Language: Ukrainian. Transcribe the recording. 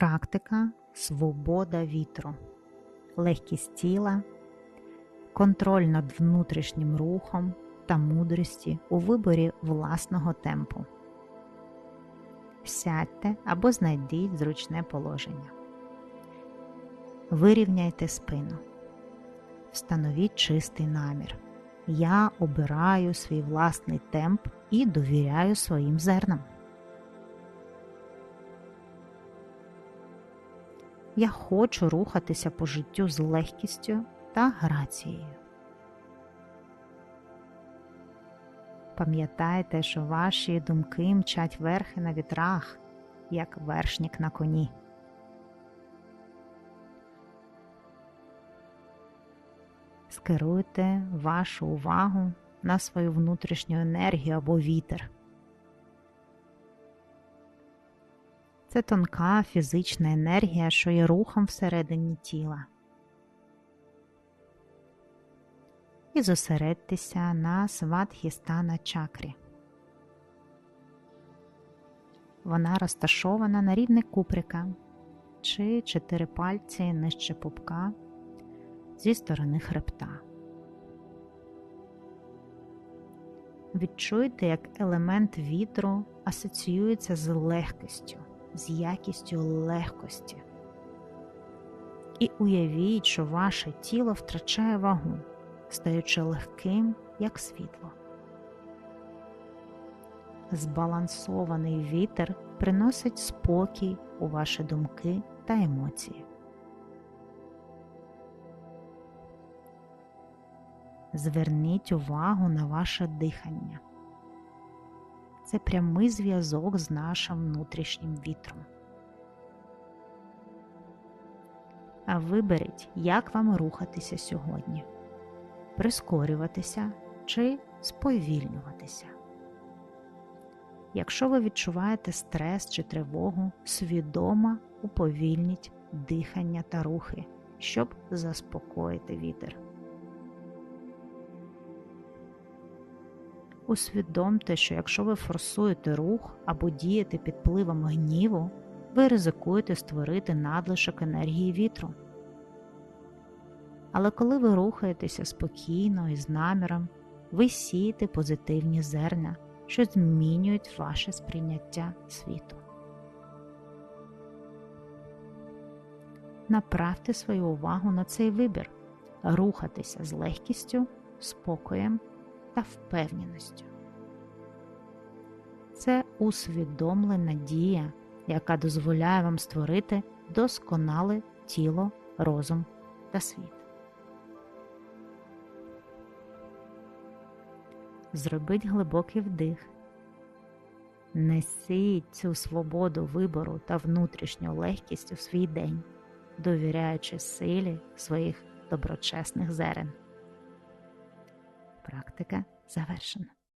Практика свобода вітру, легкість тіла, контроль над внутрішнім рухом та мудрості у виборі власного темпу. Сядьте або знайдіть зручне положення. Вирівняйте спину. Встановіть чистий намір. Я обираю свій власний темп і довіряю своїм зернам. Я хочу рухатися по життю з легкістю та грацією. Пам'ятайте, що ваші думки мчать верхи на вітрах, як вершник на коні. Скеруйте вашу увагу на свою внутрішню енергію або вітер. Це тонка фізична енергія, що є рухом всередині тіла. І зосередьтеся на сватхістана чакрі. Вона розташована на рівні куприка чи чотири пальці нижче пупка зі сторони хребта. Відчуйте, як елемент вітру асоціюється з легкістю з якістю легкості. І уявіть, що ваше тіло втрачає вагу, стаючи легким, як світло. Збалансований вітер приносить спокій у ваші думки та емоції. Зверніть увагу на ваше дихання це прямий зв'язок з нашим внутрішнім вітром. А виберіть, як вам рухатися сьогодні, прискорюватися чи сповільнюватися. Якщо ви відчуваєте стрес чи тривогу, свідомо уповільніть дихання та рухи, щоб заспокоїти вітер. Усвідомте, що якщо ви форсуєте рух або дієте під впливом гніву, ви ризикуєте створити надлишок енергії вітру. Але коли ви рухаєтеся спокійно і з наміром, ви сієте позитивні зерна, що змінюють ваше сприйняття світу. Направте свою увагу на цей вибір, рухатися з легкістю, спокоєм та впевненістю. Це усвідомлена дія, яка дозволяє вам створити досконале тіло, розум та світ. Зробіть глибокий вдих. Несіть цю свободу вибору та внутрішню легкість у свій день, довіряючи силі своїх доброчесних зерен. Практика завершена.